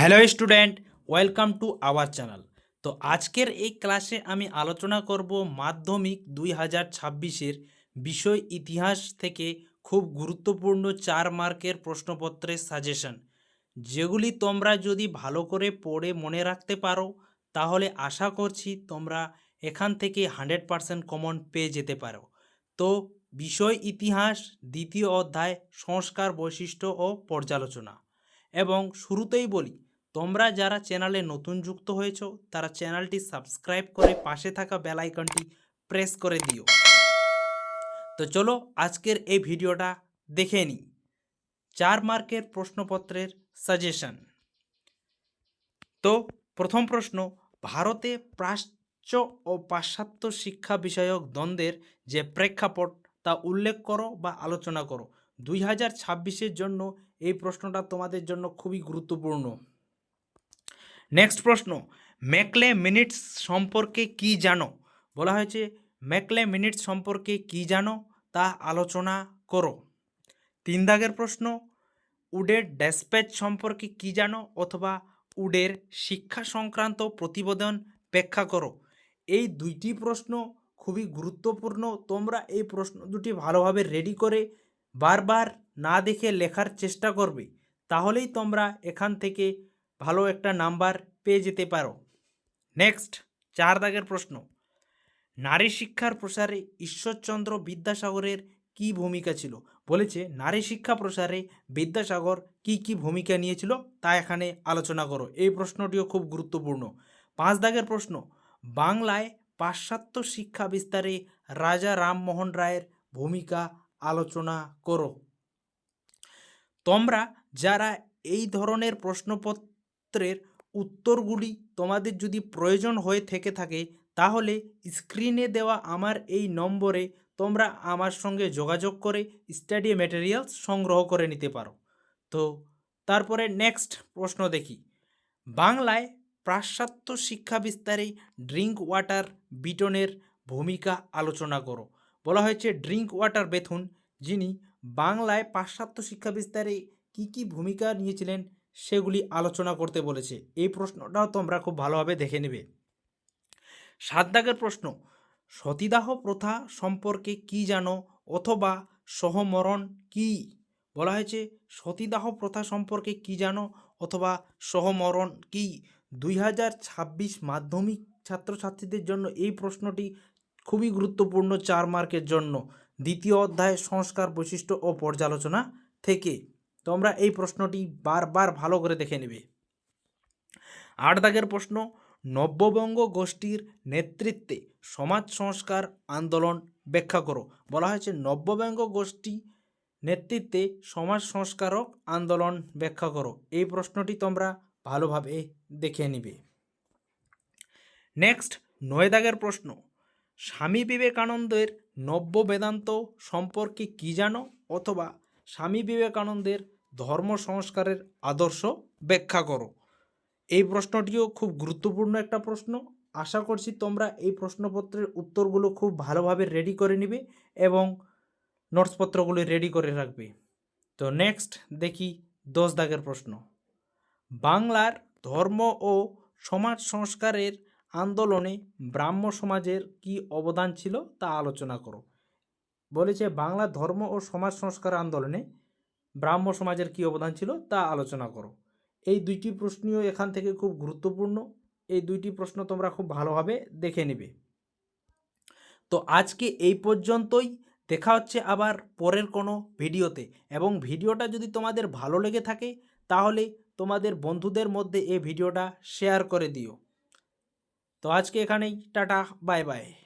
Hello student, welcome to our channel. তো আজকের এই ক্লাসে আমি আলোচনা করব মাধ্যমিক দুই হাজার ছাব্বিশের বিষয় ইতিহাস থেকে খুব গুরুত্বপূর্ণ চার মার্কের প্রশ্নপত্রের সাজেশন। যেগুলি তোমরা যদি ভালো করে পড়ে মনে রাখতে পারো, তাহলে আশা করছি তোমরা এখান থেকে হান্ড্রেড পারসেন্ট কমন পেয়ে যেতে পারো। তো বিষয় ইতিহাস, দ্বিতীয় অধ্যায়, সংস্কার বৈশিষ্ট্য ও পর্যালোচনা। এবং শুরুতেই বলি তোমরা যারা চ্যানেলে নতুন যুক্ত হয়েছো, তারা চ্যানেলটি সাবস্ক্রাইব করে পাশে থাকা বেল আইকনটি প্রেস করে দিও। তো চলো আজকের এই ভিডিওটা দেখে নিই চার মার্কের প্রশ্নপত্রের সাজেশন। তো প্রথম প্রশ্ন, ভারতে প্রাচ্য ও পাশ্চাত্য শিক্ষা বিষয়ক দ্বন্দ্বের যে প্রেক্ষাপট, তা উল্লেখ করো বা আলোচনা করো। দুই হাজার জন্য এই প্রশ্নটা তোমাদের জন্য খুবই গুরুত্বপূর্ণ। নেক্সট প্রশ্ন ম্যাকলে মিনিটস সম্পর্কে কি জানো? বলা হয়েছে ম্যাকলে মিনিটস সম্পর্কে কি জানো? তা আলোচনা করো। তিন দাগের প্রশ্ন, উডের ড্যাসপ্যাচ সম্পর্কে কি জানো? অথবা উডের শিক্ষা সংক্রান্ত প্রতিবেদন ব্যাখ্যা করো। এই দুইটি প্রশ্ন খুবই গুরুত্বপূর্ণ। তোমরা এই প্রশ্ন দুটি ভালোভাবে রেডি করে বারবার না দেখে লেখার চেষ্টা করবে। তাহলেই তোমরা এখান থেকে ভালো একটা নাম্বার পেয়ে যেতে পারো। নেক্সট চার দাগের প্রশ্ন। নারী শিক্ষার প্রসারে ঈশ্বরচন্দ্র বিদ্যাসাগরের কি ভূমিকা ছিল? বলেছে, নারী শিক্ষা প্রসারে বিদ্যাসাগর কি কি ভূমিকা নিয়েছিল? তা এখানে আলোচনা করো। এই প্রশ্নটিও খুব গুরুত্বপূর্ণ। পাঁচ দাগের প্রশ্ন, বাংলায় পাশ্চাত্য শিক্ষা বিস্তারে রাজা রামমোহন রায়ের ভূমিকা আলোচনা করো। তোমরা যারা এই ধরনের প্রশ্নপত্রের উত্তরগুলি তোমাদের যদি প্রয়োজন হয়ে থেকে থাকে, তাহলে স্ক্রিনে দেওয়া আমার এই নম্বরে তোমরা আমার সঙ্গে যোগাযোগ করে স্টাডি ম্যাটেরিয়ালস সংগ্রহ করে নিতে পারো। তো তারপরে নেক্সট প্রশ্ন দেখি। বাংলায় পাশ্চাত্য শিক্ষা বিস্তারে ড্রিঙ্ক ওয়াটার বিটনের ভূমিকা আলোচনা করো। বলা হয়েছে ড্রিঙ্ক ওয়াটার বেথুন, যিনি বাংলায় পাশ্চাত্য শিক্ষা বিস্তারে কি কি ভূমিকা নিয়েছিলেন সেগুলি আলোচনা করতে বলেছে। এই প্রশ্নটাও তোমরা খুব ভালোভাবে দেখে নেবে। সাত দাগের প্রশ্ন, সতীদাহ প্রথা সম্পর্কে কি জানো অথবা সহমরণ কি? বলা হয়েছে, সতীদাহ প্রথা সম্পর্কে কি জানো অথবা সহমরণ কি? দুই হাজার ছাব্বিশ মাধ্যমিক ছাত্রছাত্রীদের জন্য এই প্রশ্নটি খুবই গুরুত্বপূর্ণ চার মার্কের জন্য। দ্বিতীয় অধ্যায় সংস্কার বৈশিষ্ট্য ও পর্যালোচনা থেকে। তোমরা এই প্রশ্নটি বারবার ভালো করে দেখে নেবে। আট দাগের প্রশ্ন, নব্যবঙ্গ গোষ্ঠীর নেতৃত্বে সমাজ সংস্কার আন্দোলন ব্যাখ্যা করো। বলা হয়েছে, নব্যবঙ্গ গোষ্ঠী নেতৃত্বে সমাজ সংস্কারক আন্দোলন ব্যাখ্যা করো। এই প্রশ্নটি তোমরা ভালোভাবে দেখে নিবে। নেক্সট, নয় দাগের প্রশ্ন, স্বামী বিবেকানন্দের নব্য বেদান্ত সম্পর্কে কি জানো? অথবা স্বামী বিবেকানন্দের ধর্ম সংস্কারের আদর্শ ব্যাখ্যা করো। এই প্রশ্নটিও খুব গুরুত্বপূর্ণ একটা প্রশ্ন। আশা করছি তোমরা এই প্রশ্নপত্রের উত্তরগুলো খুব ভালোভাবে রেডি করে নিবে এবং নোটসপত্রগুলি রেডি করে রাখবে। তো নেক্সট দেখি দশ দাগের প্রশ্ন। বাংলার ধর্ম ও সমাজ সংস্কারের আন্দোলনে ব্রাহ্ম সমাজের কি অবদান ছিল তা আলোচনা করো। বলেছে বাংলা ধর্ম ও সমাজ সংস্কার আন্দোলনে ব্রাহ্ম সমাজের কি অবদান ছিল তা আলোচনা করো। এই দুইটি প্রশ্নও এখান থেকে খুব গুরুত্বপূর্ণ। এই দুইটি প্রশ্ন তোমরা খুব ভালোভাবে দেখে নেবে। তো আজকে এই পর্যন্তই। দেখা হচ্ছে আবার পরের কোনো ভিডিওতে। এবং ভিডিওটা যদি তোমাদের ভালো লেগে থাকে, তাহলে তোমাদের বন্ধুদের মধ্যে এই ভিডিওটা শেয়ার করে দিও। তো আজকে এখানেই। Tata, bye bye.